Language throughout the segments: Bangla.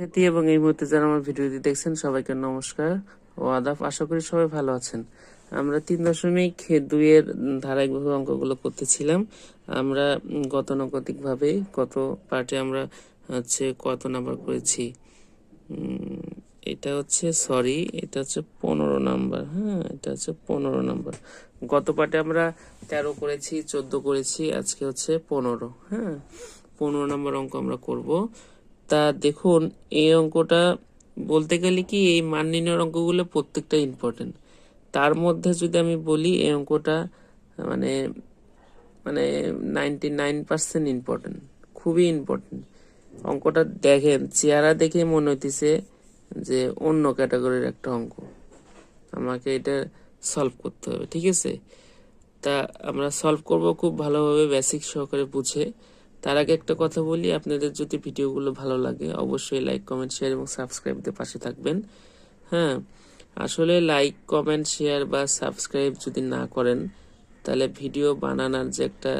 এবং এই মুহূর্তে যারা আমার ভিডিওটি দেখছেন সবাইকে নমস্কার ও আদাব। আশা করি সবাই ভালো আছেন। আমরা তিন দশমিক দুইয়ের ধারাবাহিকভাবে অঙ্কগুলো করতেছিলাম। আমরা উম, গতানুগতিক ভাবে কত পার্টে আমরা হচ্ছে কত নাম্বার করেছি? এটা হচ্ছে সরি এটা হচ্ছে পনেরো নাম্বার হ্যাঁ এটা হচ্ছে পনেরো নাম্বার। গত পার্টে আমরা তেরো করেছি চোদ্দ করেছি আজকে হচ্ছে পনেরো হ্যাঁ। পনেরো নাম্বার অঙ্ক আমরা করব। তা দেখুন, এই অঙ্কটা বলতে গেলে কি, এই মান নির্ণয়ের অঙ্কগুলো প্রত্যেকটা ইম্পর্টেন্ট তার মধ্যে যদি আমি বলি, এই অঙ্কটা মানে মানে নাইনটি নাইন পার্সেন্ট ইম্পর্টেন্ট খুবই ইম্পর্টেন্ট অঙ্কটা দেখেন, চেহারা দেখে মনে হইতেছে যে অন্য ক্যাটাগরির একটা অঙ্ক। আমাকে এটা সলভ করতে হবে, ঠিক আছে? তা আমরা সলভ করব খুব ভালোভাবে বেসিক সহকারে বুঝে। তার আগে একটা কথা বলি, আপনাদের যদি ভিডিওগুলো ভালো লাগে অবশ্যই লাইক কমেন্ট শেয়ার এবং সাবস্ক্রাইব পাশে থাকবেন। হ্যাঁ আসলে লাইক কমেন্ট শেয়ার বা সাবস্ক্রাইব যদি না করেন, তাহলে ভিডিও বানানোর যে একটা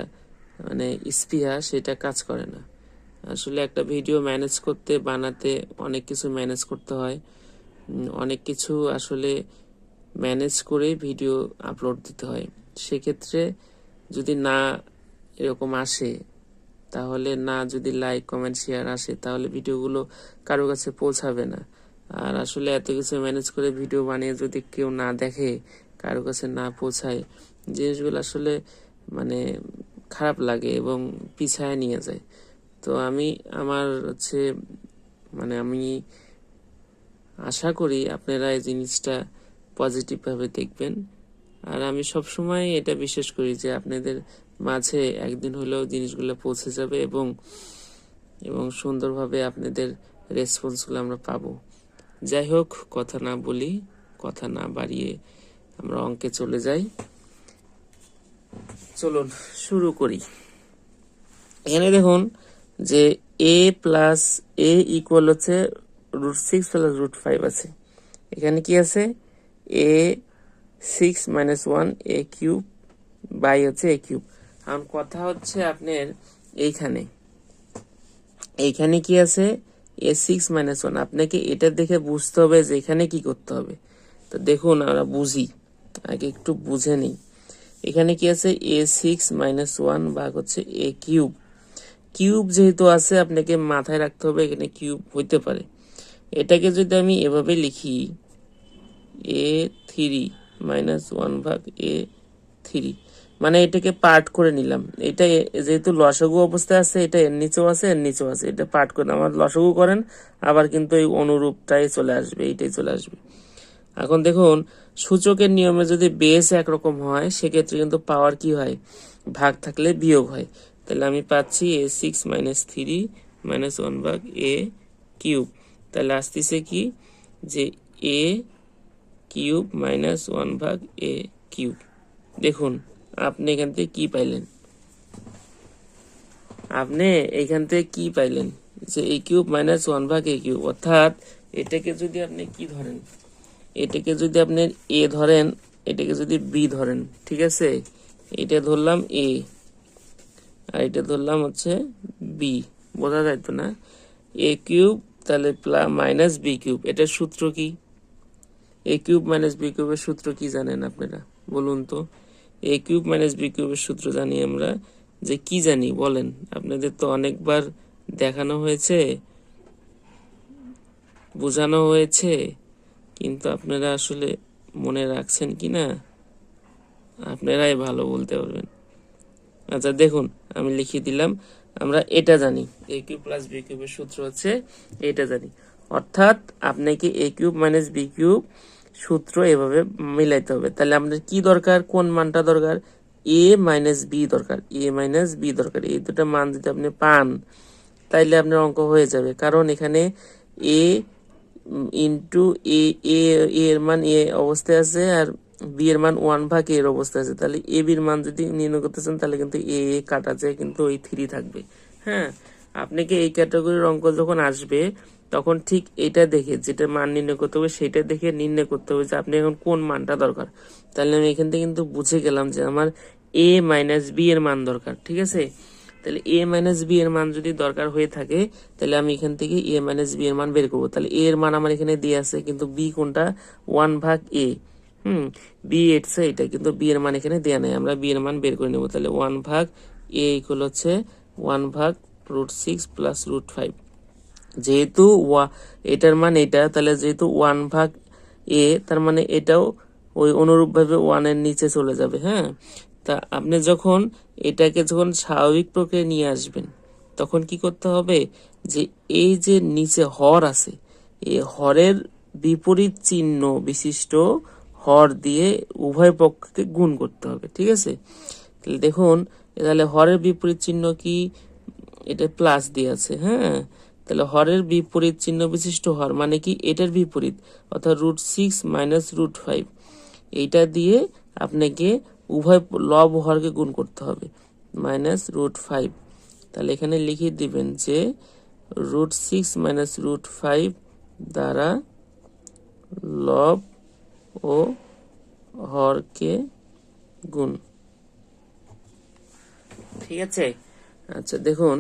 মানে স্পৃহা, সেটা কাজ করে না। আসলে একটা ভিডিও ম্যানেজ করতে, বানাতে অনেক কিছু ম্যানেজ করতে হয়। অনেক কিছু আসলে ম্যানেজ করে ভিডিও আপলোড দিতে হয়। সেক্ষেত্রে যদি না এরকম আসে তাহলে না যদি লাইক কমেন্ট শেয়ার আসে, তাহলে ভিডিওগুলো কারও কাছে পৌঁছাবে না। আর আসলে এত কিছু ম্যানেজ করে ভিডিও বানিয়ে যদি কেউ না দেখে, কারও কাছে না পৌঁছায়, জিনিসগুলো আসলে মানে খারাপ লাগে এবং পিছায় নিয়ে যায়। তো আমি আমার হচ্ছে মানে আমি আশা করি আপনারা এই জিনিসটা পজিটিভভাবে দেখবেন। আর আমি সব সময় এটা বিশ্বাস করি যে আপনাদের মাঝে একদিন হলেও জিনিসগুলো পৌঁছে যাবে এবং এবং সুন্দরভাবে আপনাদের রেসপন্সগুলো আমরা পাবো। যাই হোক, কথা না বলি, কথা না বাড়িয়ে আমরা অঙ্কে চলে যাই। চলুন, শুরু করি। এখানে দেখুন যে এ প্লাস এ ইকুয়াল হচ্ছে root six plus root five আছে। এখানে কি আছে? A six minus one a cube by হচ্ছে এ কিউব এখন কথা হচ্ছে আপনার এইখানে। এইখানে কি আছে? এ সিক্স মাইনাস ওয়ান আপনাকে এটা দেখে বুঝতে হবে যে এখানে কি করতে হবে। তো দেখুন, আমরা বুঝি। আগে একটু বুঝে নিই। এখানে কি আছে? এ সিক্স মাইনাস ওয়ান ভাগ হচ্ছে এ কিউব কিউব যেহেতু আছে, আপনাকে মাথায় রাখতে হবে এখানে কিউব হইতে পারে। এটাকে যদি আমি এভাবে লিখি এ থ্রি মাইনাস ওয়ান ভাগ এ থ্রি মানে এটাকে পার্ট করে নিলাম। এটা যেহেতু লসগু অবস্থায় আছে, এটা এর নিচেও আছে, এর নিচেও আছে। এটা পার্ট করে আমার লসগু করেন, আবার কিন্তু এই অনুরূপটাই চলে আসবে, এইটাই চলে আসবে। এখন দেখুন, সূচকের নিয়মে যদি বেস একরকম হয়, সেক্ষেত্রে কিন্তু পাওয়ার কি হয়? ভাগ থাকলে বিয়োগ হয়। তাহলে আমি পাচ্ছি a six minus three minus one ভাগ এ কিউব তাহলে আসতেছে কি? যে এ কিউব মাইনাস ওয়ান ভাগ এ কিউব দেখুন আপনি এখান থেকে কি পাইলেন আপনি এখান থেকে কি পাইলেন যে এ কিউব মাইনাস ওয়ান ভাগ এ কিউব অর্থাৎ এটাকে যদি আপনি কি ধরেন এটাকে যদি আপনি এ ধরেন এটাকে যদি বি ধরেন ঠিক আছে এটা ধরলাম এ আর এটা ধরলাম হচ্ছে বি বোঝা যায় তো না। এ কিউব তাহলে মাইনাস বি কিউব এটার সূত্র কি? এ কিউব মাইনাস বি কিউবের সূত্র কি জানেন আপনারা? বলুন তো। এ কিউব মাইনাস বি কিউবের সূত্র জানি আমরা যে কি জানি, বলেন। আপনাদের তো অনেকবার দেখানো হয়েছে, বোঝানো হয়েছে, কিন্তু আপনারা আসলে মনে রাখছেন কি না? আপনারাই ভালো বলতে পারবেন। আচ্ছা দেখুন, আমি লিখিয়ে দিলাম, আমরা এটা জানি। এ কিউব প্লাস বি কিউবের সূত্র হচ্ছে, এটা জানি। অর্থাৎ, আপনাকে a cube minus b cube সূত্র এভাবে মিলাইতে হবে। তাহলে আপনার কি দরকার? কোন মানটা দরকার? এ মাইনাস বি দরকার। এ মাইনাস বি দরকার। এই দুটো মান যদি আপনি পান, তাইলে আপনার অঙ্ক হয়ে যাবে। কারণ এখানে এ ইন্টু এ এ এর মান এ অবস্থায় আছে আর বি এর মান ওয়ান ভাগ এর অবস্থায় আছে। তাহলে এ বির মান যদি নির্ণয় করতে চান, তাহলে কিন্তু এ এ কাটা যায়, কিন্তু ওই থ্রি থাকবে। হ্যাঁ? আপনাকে এই ক্যাটাগরির অঙ্ক যখন আসবে তখন ঠিক এটা দেখে যেটা মান নির্ণয় করতে হবে, সেটা দেখে নির্ণয় করতে হবে যে আপনি এখন কোন মানটা দরকার। তাহলে আমি এখান থেকে কিন্তু বুঝে গেলাম যে আমার এ মাইনাস বি এর মান দরকার, ঠিক আছে? তাহলে এ মাইনাস বি এর মান যদি দরকার হয়ে থাকে, তাহলে আমি এখান থেকে এ মাইনাস বি এর মান বের করব। তাহলে এ এর মান আমার এখানে দিয়ে আছে, কিন্তু বি কোনটা? ওয়ান ভাগ এ হুম বি এটসে এটা, কিন্তু বি এর মান এখানে দেওয়া নেই। আমরা বি এর মান বের করে নেব। তাহলে ওয়ান ভাগ এ ইকুয়াল হচ্ছে ওয়ান ভাগ root six plus root five যেহেতু ওয়া, এটার মান এটা, তাহলে যেহেতু ওয়ান ভাগ এ, তার মানে এটাও ওই অনুরূপভাবে ওয়ানের নিচে চলে যাবে হ্যাঁ? তা আপনি যখন এটাকে যখন স্বাভাবিক প্রক্রিয়ায় নিয়ে আসবেন, তখন কি করতে হবে যে এই যে নিচে হর আছে, এই হরের বিপরীত চিহ্ন বিশিষ্ট হর দিয়ে উভয় পক্ষকে গুণ করতে হবে, ঠিক আছে? তাহলে দেখুন, তাহলে হরের বিপরীত চিহ্ন কি? এটা প্লাস দিয়ে আছে হ্যাঁ? তাহলে হরের বিপরীত চিহ্ন বিশিষ্ট হর মানে কি? এটার বিপরীত, অর্থাৎ root six minus root five এইটা দিয়ে আপনাকে উভয় লব হরকে গুণ করতে হবে মাইনাস রুট ফাইভ তাহলে এখানে লিখে দিবেন যে root six minus root five দ্বারা লব ও হরকে গুণ। ঠিক আছে? আচ্ছা দেখুন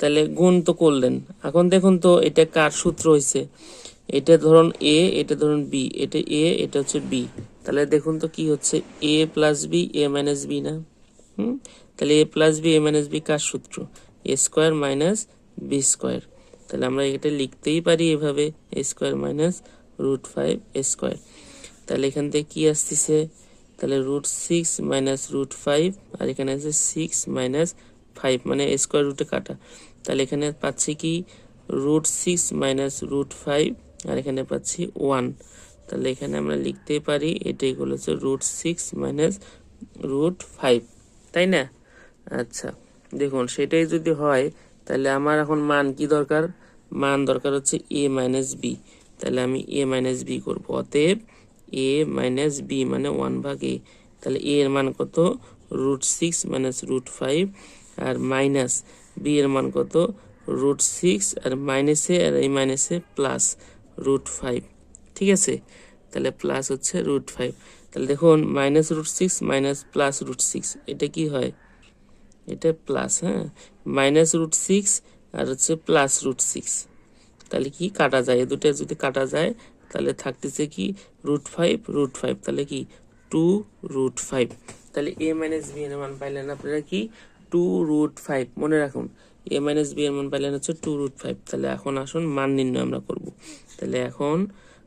তাহলে গুণ তো করলেন। এখন দেখুন তো এটা কার সূত্র হয়েছে এটা ধরুন এ এটা ধরুন বি এটা এ এটা হচ্ছে বি তাহলে দেখুন তো কি হচ্ছে? A plus b a minus b না? হুম? তাহলে a plus b a minus b কার সূত্র? A square minus b square তাহলে আমরা এটা লিখতেই পারি এভাবে a square minus root five a square তাহলে এখান থেকে কি আসতেছে? তাহলে root six minus root five আর এখানে আছে সিক্স মাইনাস ফাইভ মানে স্কোয়ার রুটে কাটা। তাহলে এখানে পাচ্ছি কি? Root six minus root five আর এখানে পাচ্ছি ওয়ান তাহলে এখানে আমরা লিখতে পারি এটাই হলো হচ্ছে root six minus root five তাই না? আচ্ছা দেখুন, সেটাই যদি হয়, তাহলে আমার এখন মান কি দরকার? মান দরকার হচ্ছে এ মাইনাস বি তাহলে আমি এ মাইনাস বি করব, অতএব এ মাইনাস বি মানে ওয়ান ভাগ এ তাহলে এ এর মান কত? Root six minus root five আর মাইনাস বি এর মান কত? রুট সিক্স আর মাইনাসে আর এই মাইনাসে প্লাস রুট ফাইভ ঠিক আছে? তাহলে প্লাস হচ্ছে রুট ফাইভ তাহলে দেখুন minus root six minus plus root six এটা কি হয়? এটা প্লাস হ্যাঁ? মাইনাস রুট সিক্স আর হচ্ছে প্লাস রুট সিক্স তাহলে কি কাটা যায়? এ দুটো যদি কাটা যায়, তাহলে থাকতেছে কি? রুট ফাইভ রুট ফাইভ তাহলে কি? টু রুট ফাইভ তাহলে এ মাইনাস বি এর মান পাইলেন আপনারা কি? টু রুট ফাইভ মনে রাখুন এ মাইনাস বি এর মান পাইলেন হচ্ছে টু রুট ফাইভ তাহলে এখন আসুন মান নির্ণয় আমরা করব। তাহলে এখন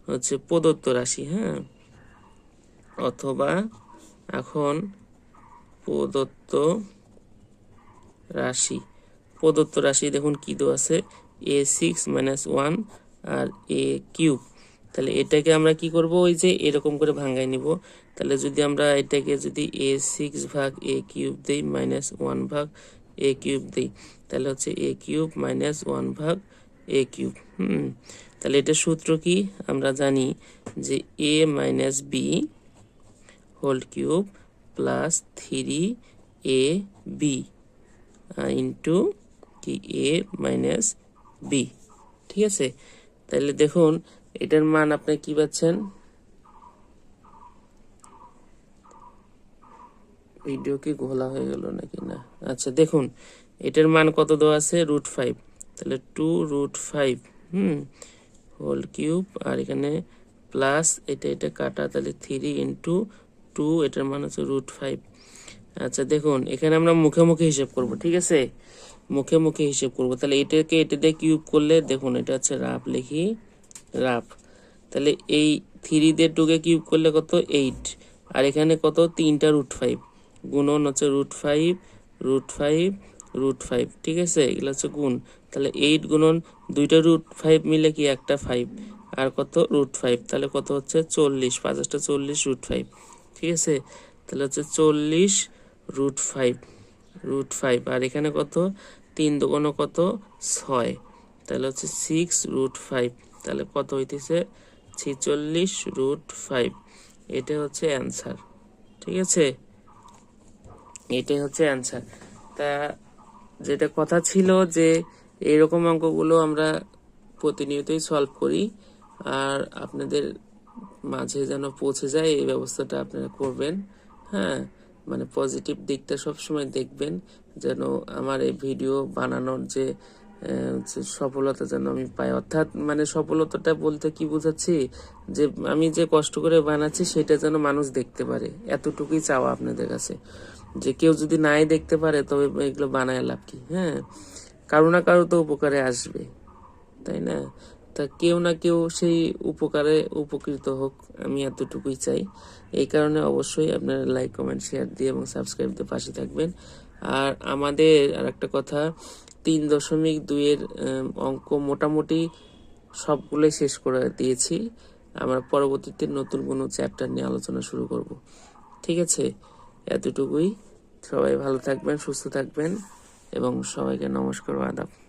হচ্ছে প্রদত্ত রাশি হ্যাঁ? অথবা এখন প্রদত্ত রাশি। প্রদত্ত রাশি দেখুন কি দেওয়া আছে এ সিক্স মাইনাস ওয়ান আর এ কিউব তাহলে এটাকে আমরা কি করব? ওই যে এরকম করে ভাঙ্গাই নিব। তাহলে যদি আমরা এটাকে যদি এ সিক্স ভাগ এ কিউব দেই, মাইনাস ওয়ান ভাগ এ কিউব দেই, তাহলে হচ্ছে এ কিউব মাইনাস ওয়ান ভাগ এ কিউব। হুম, তাহলে এটা সূত্র কি? আমরা জানি যে a minus b whole cube plus three a b into কি? A minus b. ঠিক আছে? তাহলে দেখুন এটার মান আপনি কি পাচ্ছেন? ভিডিও কি ঘোলা হয়ে গেল নাকি না? আচ্ছা দেখুন, এটার মান কত দেওয়া আছে? রুট ফাইভ তাহলে two root five hmm whole cube আর এখানে প্লাস এটা এটা কাটা, তাহলে থ্রি ইন্টু টু এটার মান হচ্ছে রুট ফাইভ আচ্ছা দেখুন, এখানে আমরা মুখে মুখে হিসেব করব, ঠিক আছে? মুখে মুখে হিসেব করব, তাহলে এটাকে, এটা দিয়ে কিউব করলে, দেখুন, এটা হচ্ছে রাফ লিখি। রাফ। তাহলে এই থ্রি দিয়ে টুকে কিউব করলে কত? এইট আর এখানে কত? তিনটা রুট ফাইভ গুণন হচ্ছে root five root five root five ঠিক আছে? এগুলো হচ্ছে গুণ। তাহলে এইট গুণন দুইটা রুট ফাইভ মিলে কি? একটা ফাইভ আর কত? রুট ফাইভ তাহলে কত হচ্ছে? চল্লিশ। পাঁচটা চল্লিশ রুট ফাইভ ঠিক আছে? তাহলে হচ্ছে চল্লিশ রুট ফাইভ রুট ফাইভ আর এখানে কত? তিন দুগুণ কত? ছয়। তাহলে হচ্ছে সিক্স রুট ফাইভ তাহলে কত হইতেছে? ছিচল্লিশ রুট ফাইভ এটা হচ্ছে অ্যান্সার ঠিক আছে? এটাই হচ্ছে অ্যান্সার তা যেটা কথা ছিল যে এরকম অঙ্কগুলো আমরা প্রতিনিয়তই সলভ করি, আর আপনাদের মাঝে যেন পৌঁছে যায়, এই ব্যবস্থাটা আপনারা করবেন। হ্যাঁ? মানে পজিটিভ দিকটা সবসময় দেখবেন, যেন আমার এই ভিডিও বানানোর যে সফলতা যেন আমি পাই। অর্থাৎ মানে সফলতাটা বলতে কি বোঝাচ্ছি? যে আমি যে কষ্ট করে বানাচ্ছি, সেটা যেন মানুষ দেখতে পারে। এতটুকুই চাওয়া আপনাদের কাছে। যে কেউ যদি নাই দেখতে পারে, তবে এগুলো বানায় লাভ কি? হ্যাঁ? কারও না কারও তো উপকারে আসবে, তাই না? তা কেউ না কেউ সেই উপকারে উপকৃত হোক, আমি এতটুকুই চাই। এই কারণে অবশ্যই আপনারা লাইক কমেন্ট শেয়ার দিয়ে এবং সাবস্ক্রাইব দিয়ে পাশে থাকবেন। আর আমাদের আর একটা কথা তিন দশমিক দুইয়ের অঙ্ক মোটামুটি সবগুলোই শেষ করে দিয়েছি। আমরা পরবর্তীতে নতুন কোনো চ্যাপ্টার নিয়ে আলোচনা শুরু করব। ঠিক আছে? এতটুকুই। সবাই ভালো থাকবেন, সুস্থ থাকবেন এবং সবাইকে নমস্কার আদাব।